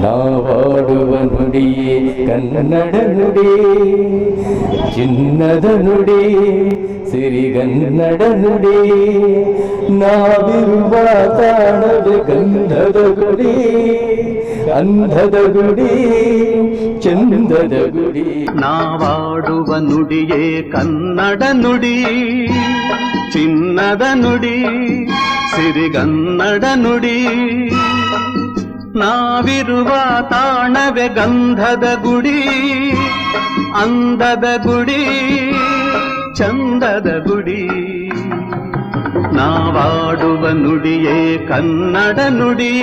ನಾವಾಡುವ ನುಡಿಯೇ, ಕನ್ನಡ ನುಡಿ, ಚಿನ್ನದ ನುಡಿ ಸಿರಿಗನ್ನಡ ನುಡಿ, ನಾವಿರುವ ತಾಣದ ಗಂಧದ ಗುಡಿ, ಅಂಧದ ಗುಡಿ, ಚಂದದ ಗುಡಿ. ನಾವಾಡುವ ನುಡಿಯೇ, ಕನ್ನಡ ನುಡಿ. ಚಿನ್ನದ ನುಡಿ, ಸಿರಿಗನ್ನಡ ನುಡಿ. ನಾವಿರುವ ತಾಣವೇ ಗಂಧದ ಗುಡಿ, ಅಂದದ ಗುಡಿ, ಚಂದದ ಗುಡಿ. ನಾವಾಡುವ ನುಡಿಯೇ ಕನ್ನಡ ನುಡಿ.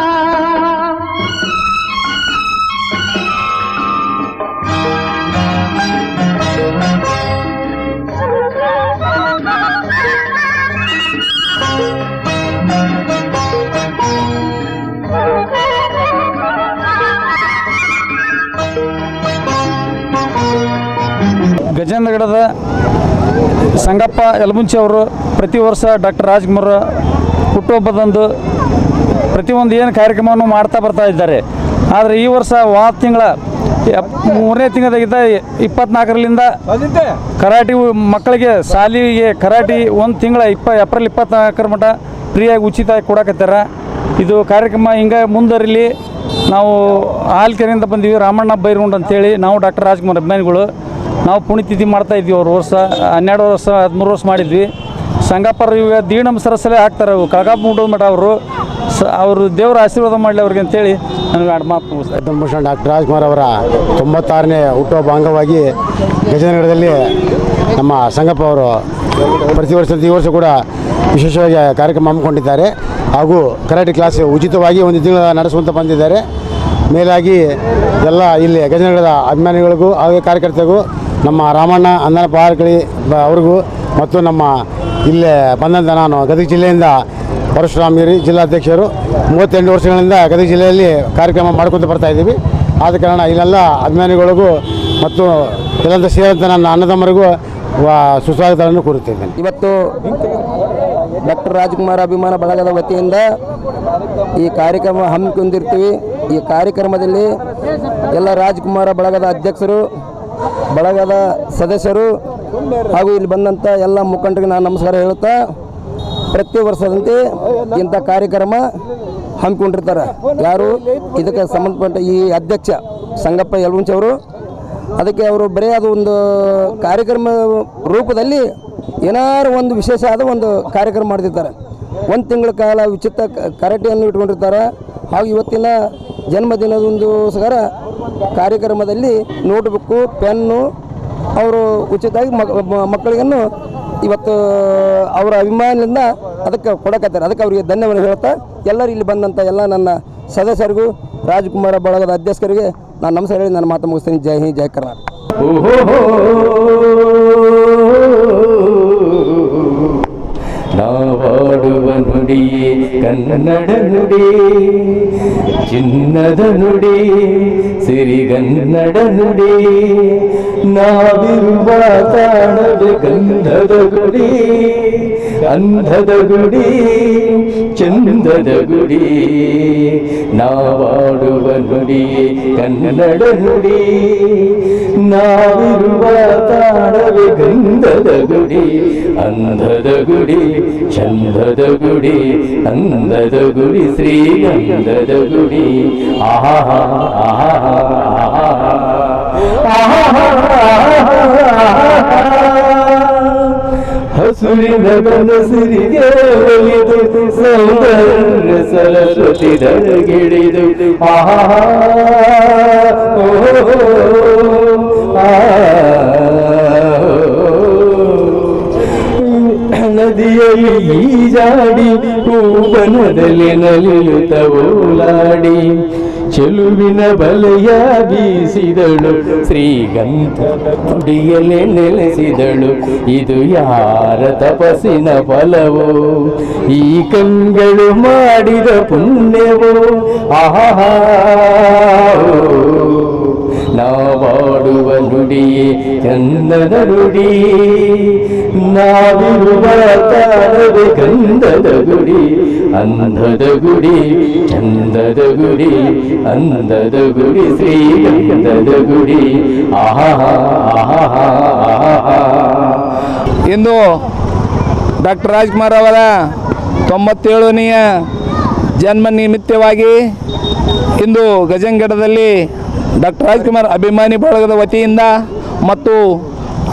ಸಂಗಪ್ಪ ಯಲಮುಂಚಿ ಅವರು ಪ್ರತಿ ವರ್ಷ ಡಾಕ್ಟರ್ ರಾಜ್ಕುಮಾರ್ ಹುಟ್ಟುಹಬ್ಬದಂದು ಪ್ರತಿಯೊಂದು ಏನು ಕಾರ್ಯಕ್ರಮವನ್ನು ಮಾಡ್ತಾ ಬರ್ತಾ ಇದ್ದಾರೆ. ಆದರೆ ಈ ವರ್ಷ ವಾರ ತಿಂಗಳ ಮೂರನೇ ತಿಂಗಳದಾಗಿದ್ದ ಇಪ್ಪತ್ನಾಲ್ಕರಲ್ಲಿಂದ ಕರಾಟಿ ಮಕ್ಕಳಿಗೆ ಶಾಲಿಗೆ ಕರಾಟಿ ಒಂದು ತಿಂಗಳ ಇಪ್ಪ ಏಪ್ರಿಲ್ ಇಪ್ಪತ್ನಾಲ್ಕರ ಮಟ್ಟ ಫ್ರೀಯಾಗಿ ಉಚಿತ ಕೊಡಕತ್ತಾರ. ಇದು ಕಾರ್ಯಕ್ರಮ ಹಿಂಗೆ ಮುಂದುವರಿಲಿ ನಾವು ಹಾಲ್ಕೆರೆಯಿಂದ ಬಂದೀವಿ ರಾಮಣ್ಣ ಬೈರುಂಡ್ ಅಂತೇಳಿ ನಾವು ಡಾಕ್ಟರ್ ರಾಜ್ಕುಮಾರ್ ಅಭಿಮಾನಿಗಳು. ನಾವು ಪುಣ್ಯತಿಥಿ ಮಾಡ್ತಾ ಇದ್ವಿ ಅವ್ರ ವರ್ಷ, ಹನ್ನೆರಡು ವರ್ಷ, ಹದಿಮೂರು ವರ್ಷ ಮಾಡಿದ್ವಿ. ಸಂಗಪ್ಪರು ಇವಾಗ ದೀನಂ ಸರಸಲೆ ಹಾಕ್ತಾರೆ ಅವು. ಕಳಗಾಪ್ ಮುಟ್ಟೋದು ಮಠ ಅವರು. ಸ, ಅವರು ದೇವರ ಆಶೀರ್ವಾದ ಮಾಡಲಿ ಅವ್ರಿಗೆ ಅಂತೇಳಿ ನನಗೆ ಎರಡು ಮಾತು ಡಾಕ್ಟರ್ ರಾಜ್ಕುಮಾರ್ ಅವರ ತೊಂಬತ್ತಾರನೇ ಹುಟ್ಟುಹಬ್ಬ ಅಂಗವಾಗಿ ಗಜನಗರದಲ್ಲಿ ನಮ್ಮ ಸಂಗಪ್ಪ ಅವರು ಪ್ರತಿ ವರ್ಷ ಈ ವರ್ಷ ಕೂಡ ವಿಶೇಷವಾಗಿ ಕಾರ್ಯಕ್ರಮ ಹಮ್ಮಿಕೊಂಡಿದ್ದಾರೆ. ಹಾಗೂ ಕರಾಟೆ ಕ್ಲಾಸ್ ಉಚಿತವಾಗಿ ಒಂದು ತಿಂಗಳ ನಡೆಸುವಂತ ಬಂದಿದ್ದಾರೆ. ಮೇಲಾಗಿ ಎಲ್ಲ ಇಲ್ಲಿ ಗಜನಗರದ ಅಭಿಮಾನಿಗಳಿಗೂ ಹಾಗೂ ಕಾರ್ಯಕರ್ತರಿಗೂ, ನಮ್ಮ ರಾಮಣ್ಣ, ಅಂದನ ಪಾರ್ಕಳಿ ಅವ್ರಿಗೂ ಮತ್ತು ನಮ್ಮ ಇಲ್ಲೇ ಬಂದಂಥ ನಾನು ಗದಗ ಜಿಲ್ಲೆಯಿಂದ ಪರಶುರಾಮಿರಿ ಜಿಲ್ಲಾಧ್ಯಕ್ಷರು. ಮೂವತ್ತೆಂಟು ವರ್ಷಗಳಿಂದ ಗದಗ ಜಿಲ್ಲೆಯಲ್ಲಿ ಕಾರ್ಯಕ್ರಮ ಮಾಡ್ಕೊತ ಬರ್ತಾ ಇದ್ದೀವಿ. ಆದ ಕಾರಣ ಇಲ್ಲೆಲ್ಲ ಅಭಿಮಾನಿಗಳಿಗೂ ಮತ್ತು ಇಲ್ಲಂತ ಸೇರಿದಂಥ ನನ್ನ ಅನ್ನದಮ್ಮರಿಗೂ ವಾ ಸುಸ್ವಾಗತವನ್ನು ಕೋರುತ್ತಿದ್ದೇನೆ. ಇವತ್ತು ಡಾಕ್ಟರ್ ರಾಜ್ಕುಮಾರ್ ಅಭಿಮಾನ ಬಳಗದ ವತಿಯಿಂದ ಈ ಕಾರ್ಯಕ್ರಮ ಹಮ್ಮಿಕೊಂಡಿರ್ತೀವಿ. ಈ ಕಾರ್ಯಕ್ರಮದಲ್ಲಿ ಎಲ್ಲ ರಾಜ್ಕುಮಾರ ಬಳಗದ ಅಧ್ಯಕ್ಷರು, ಬಳಗದ ಸದಸ್ಯರು ಹಾಗೂ ಇಲ್ಲಿ ಬಂದಂಥ ಎಲ್ಲ ಮುಖಂಡರಿಗೆ ನಾನು ನಮಸ್ಕಾರ ಹೇಳುತ್ತಾ, ಪ್ರತಿ ವರ್ಷದಂತೆ ಇಂಥ ಕಾರ್ಯಕ್ರಮ ಹಮ್ಮಿಕೊಂಡಿರ್ತಾರೆ. ಯಾರು? ಇದಕ್ಕೆ ಸಂಬಂಧಪಟ್ಟ ಈ ಅಧ್ಯಕ್ಷ ಸಂಗಪ್ಪ ಯಲ್ವಂಚವರು ಅದಕ್ಕೆ ಅವರು ಬರೀ ಅದು ಒಂದು ಕಾರ್ಯಕ್ರಮ ರೂಪದಲ್ಲಿ ಏನಾರು ಒಂದು ವಿಶೇಷ ಆದ ಒಂದು ಕಾರ್ಯಕ್ರಮ ಮಾಡ್ತಿರ್ತಾರೆ. ಒಂದು ತಿಂಗಳ ಕಾಲ ಉಚಿತ ಕರಾಟೆಯನ್ನು ಇಟ್ಕೊಂಡಿರ್ತಾರೆ. ಹಾಗೂ ಇವತ್ತಿನ ಜನ್ಮದಿನದೊಂದು ಸಗರ ಕಾರ್ಯಕ್ರಮದಲ್ಲಿ ನೋಟ್ಬುಕ್ಕು, ಪೆನ್ನು ಅವರು ಉಚಿತವಾಗಿ ಮಕ್ಕಳಿಗನ್ನು ಇವತ್ತು ಅವರ ಅಭಿಮಾನದಿಂದ ಅದಕ್ಕೆ ಕೊಡಕತ್ತಾರೆ. ಅದಕ್ಕೆ ಅವರಿಗೆ ಧನ್ಯವಾದ ಹೇಳ್ತಾ, ಎಲ್ಲರೂ ಇಲ್ಲಿ ಬಂದಂಥ ಎಲ್ಲ ನನ್ನ ಸದಸ್ಯರಿಗೂ, ರಾಜಕುಮಾರ ಬಳಗದ ಅಧ್ಯಕ್ಷರಿಗೆ ನಾನು ನಮಸ್ಕಾರ ಹೇಳಿ ನನ್ನ ಮಾತು ಮುಗಿಸ್ತೀನಿ. ಜೈ ಹಿಂದ್, ಜೈ ಕರ್ನಾಟಕ. ನಾವಾಡುವ ನುಡಿಯೇ ಕನ್ನಡ ನುಡಿ ಚಿನ್ನದ ನುಡಿ ಸಿರಿಗನ್ನಡ ನುಡಿ ನಾವಿರುವ ತಾಣದ ಗಂಧದ ಗುಡಿ ಅಂಧದ ಗುಡಿ ಚಂದದ ಗುಡಿ ನಾವಾಡುವ ನುಡಿ ಕನ್ನಡ ನುಡಿ ನಾವಿರುವ ತಾಣವೇ ಗಂಧದ ಗುಡಿ ಅಂಧದ ಗುಡಿ ಚಂದದ ಗುಡಿ ಅಂದದ ಗುಡಿ ಶ್ರೀಗಂಧದ ಗುಡಿ ಆಹಾ ಆಹಾ ಆಹಾ ಆಹಾ ಆಹಾ. ಹಸುರಿನ ಕನಸಿರಿಗೆ ಒಲಿದು ಸೌಂದರ್ಯ ಸರಸ್ವತಿ ದಡಗಿಳಿದು ಆಹಾ ಓ ಆ ನದಿಯಲ್ಲಿ ಈಜಾಡಿ ಹೂವನದಲ್ಲಿ ನಲಿಯುತ್ತ ಓಲಾಡಿ ಚೆಲುವಿನ ಬಲೆಯ ಬೀಸಿದಳು, ಶ್ರೀಗಂಧ ನುಡಿಯಲೆ ನೆಲೆಸಿದಳು. ಇದು ಯಾರ ತಪಸ್ಸಿನ ಫಲವೋ? ಈ ಕಂಗಳು ಮಾಡಿದ ಪುಣ್ಯವೋ? ಆಹಾ ನಾವಾಡುವ ನುಡಿಯೇ ಚಂದದ ನುಡಿ. ನಾವಿರುವ ತಾಳದೆ ಗಂಧದ ಗುಡಿ. ಅಂಧದ ಗುಡಿ, ಚಂದದ ಗುಡಿ. ಅಂದದ ಗುಡಿ, ಶ್ರೀಗಂಧದ ಗುಡಿ. ಆಹಾ ಆಹಾ ಆಹಾ. ಇಂದು ಡಾಕ್ಟರ್ ರಾಜ್ಕುಮಾರ್ ಅವರ ತೊಂಬತ್ತೇಳನೆಯ ಜನ್ಮ ನಿಮಿತ್ತವಾಗಿ ಇಂದು ಗಜಂಗಡದಲ್ಲಿ ಡಾಕ್ಟರ್ ರಾಜ್ಕುಮಾರ್ ಅಭಿಮಾನಿ ಬಳಗದ ವತಿಯಿಂದ ಮತ್ತು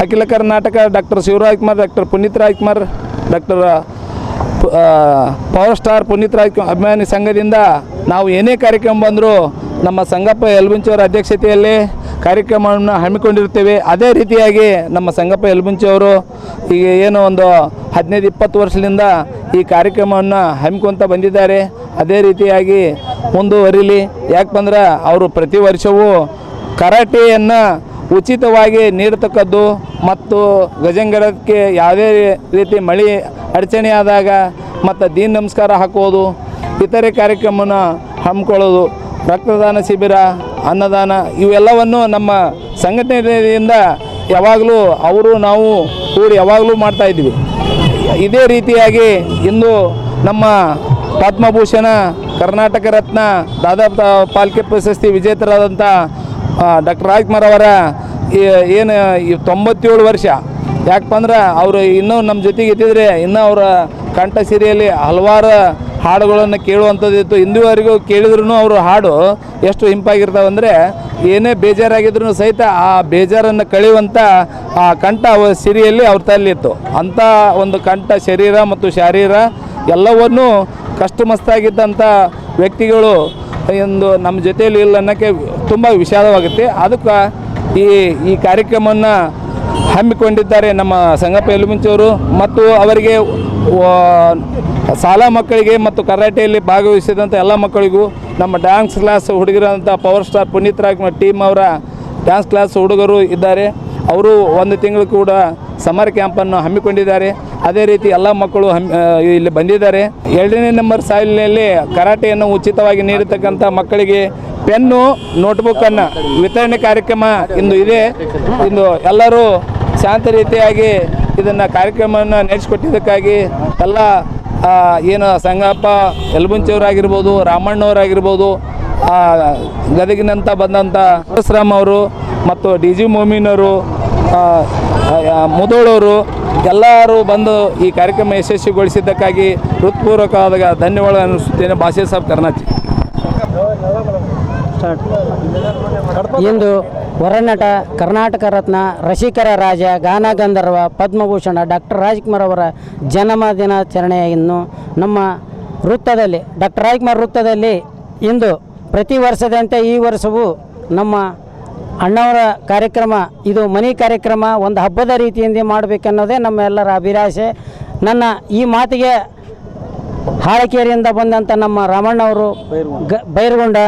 ಅಖಿಲ Karnataka doctor Shivarajkumar doctor Puneeth Rajkumar doctor power star Puneeth Rajkumar ಅಭಿಮಾನಿ ಸಂಘದಿಂದ ನಾವು ಏನೇ ಕಾರ್ಯಕ್ರಮ ಬಂದರೂ ನಮ್ಮ ಸಂಗಪ್ಪ ಯಲಬುಂಚಿಯವರ ಅಧ್ಯಕ್ಷತೆಯಲ್ಲಿ ಕಾರ್ಯಕ್ರಮವನ್ನು ಹಮ್ಮಿಕೊಂಡಿರ್ತೇವೆ ಅದೇ ರೀತಿಯಾಗಿ ನಮ್ಮ ಸಂಗಪ್ಪ ಯಲಬುಂಚಿ ಅವರು ಈಗ ಏನು ಒಂದು ಹದಿನೈದು, ಇಪ್ಪತ್ತು ವರ್ಷದಿಂದ ಈ ಕಾರ್ಯಕ್ರಮವನ್ನು ಹಮ್ಮಿಕೊಂತ ಬಂದಿದ್ದಾರೆ. ಅದೇ ರೀತಿಯಾಗಿ ಮುಂದುವರಿಲಿ. ಯಾಕಂದ್ರೆ ಅವರು ಪ್ರತಿ ವರ್ಷವೂ ಕರಾಟೆಯನ್ನು ಉಚಿತವಾಗಿ ನೀಡತಕ್ಕದ್ದು ಮತ್ತು ಗಜಂಗಡಕ್ಕೆ ಯಾವುದೇ ರೀತಿ ಮಳೆ ಅಡಚಣೆ ಆದಾಗ ಮತ್ತು ದೀನ್ ನಮಸ್ಕಾರ ಹಾಕೋದು, ಇತರೆ ಕಾರ್ಯಕ್ರಮನ ಹಮ್ಮಿಕೊಳ್ಳೋದು ರಕ್ತದಾನ ಶಿಬಿರ, ಅನ್ನದಾನ ಇವೆಲ್ಲವನ್ನು ನಮ್ಮ ಸಂಘಟನೆಯಿಂದ ಯಾವಾಗಲೂ ಅವರು ನಾವು ಕೂಡಿ ಯಾವಾಗಲೂ ಮಾಡ್ತಾಯಿದ್ವಿ ಇದೇ ರೀತಿಯಾಗಿ ಇಂದು ನಮ್ಮ ಪದ್ಮಭೂಷಣ, ಕರ್ನಾಟಕ ರತ್ನ ದಾದಾ ಪಾಲ್ಕೆ ಪ್ರಶಸ್ತಿ ವಿಜೇತರಾದಂಥ ಡಾಕ್ಟರ್ ರಾಜ್ಕುಮಾರ್ ಅವರ ಏನು ತೊಂಬತ್ತೇಳು ವರ್ಷ. ಯಾಕಂದ್ರೆ ಅವರು ಇನ್ನೂ ನಮ್ಮ ಜೊತೆಗೆ ಇದ್ದಿದ್ರೆ ಇನ್ನೂ ಅವರ ಕಂಠ ಸಿರಿಯಲ್ಲಿ ಹಲವಾರು ಹಾಡುಗಳನ್ನು ಕೇಳುವಂಥದ್ದಿತ್ತು. ಇಂದುವರೆಗೂ ಕೇಳಿದ್ರು ಅವರು ಹಾಡು ಎಷ್ಟು ಇಂಪಾಗಿರ್ತಾವೆ ಅಂದರೆ ಏನೇ ಬೇಜಾರಾಗಿದ್ರು ಸಹಿತ ಆ ಬೇಜಾರನ್ನು ಕಳೆಯುವಂಥ ಆ ಕಂಠ ಸಿರಿಯಲ್ಲಿ ಅವ್ರ ತಲ್ಲಿತ್ತು ಅಂಥ ಒಂದು ಕಂಠ ಶರೀರ ಮತ್ತು ಶಾರೀರ ಎಲ್ಲವನ್ನೂ ಕಷ್ಟಮಸ್ತಾಗಿದ್ದಂಥ ವ್ಯಕ್ತಿಗಳು ಎಂದು ನಮ್ಮ ಜೊತೆಯಲ್ಲಿ ಇಲ್ಲ ಅನ್ನೋಕ್ಕೆ ತುಂಬ ವಿಷಾದವಾಗುತ್ತೆ. ಅದಕ್ಕೆ ಈ ಈ ಕಾರ್ಯಕ್ರಮವನ್ನು ಹಮ್ಮಿಕೊಂಡಿದ್ದಾರೆ ನಮ್ಮ ಸಂಗಪ್ಪ ಎಲುಮಿಂಚವರು ಮತ್ತು ಅವರಿಗೆ ಶಾಲಾ ಮಕ್ಕಳಿಗೆ ಮತ್ತು ಕರಾಟೆಯಲ್ಲಿ ಭಾಗವಹಿಸಿದಂಥ ಎಲ್ಲ ಮಕ್ಕಳಿಗೂ ನಮ್ಮ dance class ಹುಡುಗಿರೋಂಥ power star Puneeth Rajkumar team ಅವರ ಡ್ಯಾನ್ಸ್ ಕ್ಲಾಸ್ ಹುಡುಗರು ಇದ್ದಾರೆ. ಅವರು ಒಂದು ತಿಂಗಳು ಕೂಡ ಸಮರ್ ಕ್ಯಾಂಪನ್ನು ಹಮ್ಮಿಕೊಂಡಿದ್ದಾರೆ. ಅದೇ ರೀತಿ ಎಲ್ಲ ಮಕ್ಕಳು ಇಲ್ಲಿ ಬಂದಿದ್ದಾರೆ. ಎರಡನೇ ನಂಬರ್ ಸಾಲಿನಲ್ಲಿ ಕರಾಟೆಯನ್ನು ಉಚಿತವಾಗಿ ನೀಡತಕ್ಕಂಥ ಮಕ್ಕಳಿಗೆ ಪೆನ್ನು ನೋಟ್ಬುಕ್ಕನ್ನು ವಿತರಣೆ ಕಾರ್ಯಕ್ರಮ ಇಂದು ಇದೆ. ಇಂದು ಎಲ್ಲರೂ ಶಾಂತ ರೀತಿಯಾಗಿ ಇದನ್ನು ಕಾರ್ಯಕ್ರಮವನ್ನು ನಡೆಸಿಕೊಟ್ಟಿದ್ದಕ್ಕಾಗಿ ಎಲ್ಲ ಏನು ಸಂಗಪ್ಪ ಯಲಬುಂಚಿಯವರಾಗಿರ್ಬೋದು, ರಾಮಣ್ಣವರಾಗಿರ್ಬೋದು ಗದಗಿನಂತ ಬಂದಂಥ ಪರಶುರಾಮ್ ಅವರು ಮತ್ತು ಡಿ ಜಿ ಮೊಮಿನವರು ಮುದೋಳವರು ಎಲ್ಲರೂ ಬಂದು ಈ ಕಾರ್ಯಕ್ರಮ ಯಶಸ್ವಿಗೊಳಿಸಿದ್ದಕ್ಕಾಗಿ ಹೃತ್ಪೂರ್ವಕವಾದ ಧನ್ಯವಾದ ಅನ್ನಿಸುತ್ತೇನೆ. ಭಾಷೆ ಸಾಹೇಬ್ ಕರ್ನಾಟಕ. ಇಂದು ಹೊರನಟ ಕರ್ನಾಟಕ ರತ್ನ ರಸಿಕರ ರಾಜ ಗಾನಗಂಧರ್ವ ಪದ್ಮಭೂಷಣ ಡಾಕ್ಟರ್ ರಾಜ್ಕುಮಾರ್ ಅವರ ಜನ್ಮ ದಿನಾಚರಣೆಯನ್ನು ನಮ್ಮ ವೃತ್ತದಲ್ಲಿ, ಡಾಕ್ಟರ್ ರಾಜ್ಕುಮಾರ್ ವೃತ್ತದಲ್ಲಿ ಇಂದು ಪ್ರತಿ ವರ್ಷದಂತೆ ಈ ವರ್ಷವೂ ನಮ್ಮ ಅಣ್ಣವರ ಕಾರ್ಯಕ್ರಮ, ಇದು ಮನಿ ಕಾರ್ಯಕ್ರಮ, ಒಂದು ಹಬ್ಬದ ರೀತಿಯಿಂದ ಮಾಡಬೇಕನ್ನೋದೇ ನಮ್ಮೆಲ್ಲರ ಅಭಿಲಾಷೆ. ನನ್ನ ಈ ಮಾತಿಗೆ ಹಾಳಕೇರಿಯಿಂದ ಬಂದಂಥ ನಮ್ಮ ರಾಮಣ್ಣವರು, ಗ, ಬೈರಗೊಂಡ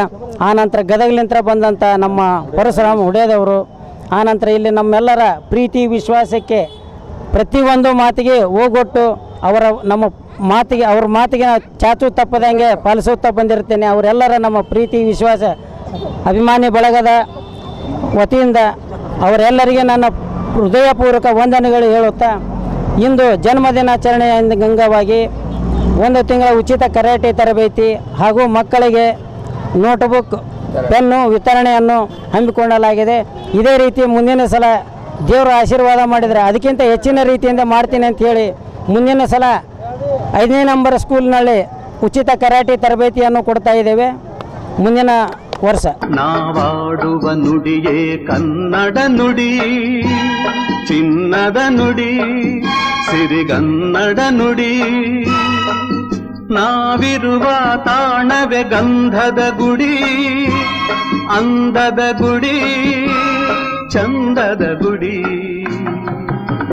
ಆನಂತರ ಗದಗಲಿಂತ್ರ ಬಂದಂಥ ನಮ್ಮ ಪರಶುರಾಮ ಹುಡೇದವರು ಆನಂತರ ಇಲ್ಲಿ ನಮ್ಮೆಲ್ಲರ ಪ್ರೀತಿ, ವಿಶ್ವಾಸಕ್ಕೆ ಪ್ರತಿಯೊಂದು ಮಾತಿಗೆ ಹೋಗೊಟ್ಟು ಅವರ ನಮ್ಮ ಮಾತಿಗೆ, ಅವ್ರ ಮಾತಿಗೆ ಚಾಚು ತಪ್ಪದಂಗೆ ಪಾಲಿಸುತ್ತಾ ಬಂದಿರ್ತೇನೆ ಅವರೆಲ್ಲರ ನಮ್ಮ ಪ್ರೀತಿ, ವಿಶ್ವಾಸ, ಅಭಿಮಾನಿ ಬಳಗದ ವತಿಯಿಂದ ಅವರೆಲ್ಲರಿಗೆ ನನ್ನ ಹೃದಯಪೂರ್ವಕ ವಂದನೆಗಳು ಹೇಳುತ್ತಾ, ಇಂದು ಜನ್ಮದಿನಾಚರಣೆಯ ಅಂಗವಾಗಿ ಒಂದು ತಿಂಗಳ ಉಚಿತ ಕರಾಟೆ ತರಬೇತಿ ಹಾಗೂ ಮಕ್ಕಳಿಗೆ ನೋಟ್ಬುಕ್, ಪೆನ್ನು ವಿತರಣೆಯನ್ನು ಹಮ್ಮಿಕೊಳ್ಳಲಾಗಿದೆ. ಇದೇ ರೀತಿ ಮುಂದಿನ ಸಲ ದೇವರ ಆಶೀರ್ವಾದ ಮಾಡಿದರೆ ಅದಕ್ಕಿಂತ ಹೆಚ್ಚಿನ ರೀತಿಯಿಂದ ಮಾಡ್ತೀನಿ ಅಂತ ಹೇಳಿ ಮುಂದಿನ ಸಲ ಐದನೇ ನಂಬರ್ ಸ್ಕೂಲ್ನಲ್ಲಿ ಉಚಿತ ಕರಾಟೆ ತರಬೇತಿಯನ್ನು ಕೊಡ್ತಾ ಇದ್ದೇವೆ. ಮುಂದಿನ ವರ್ಷ. ನಾವಾಡುವ ನುಡಿಯೇ ಕನ್ನಡ ನುಡಿ, ಚಿನ್ನದ ನುಡಿ, ಸಿರಿಗನ್ನಡ ನುಡಿ. ನಾವಿರುವ ತಾಣವೆ ಗಂಧದ ಗುಡಿ ಅಂದದ ಗುಡಿ ಚಂದದ ಗುಡಿ.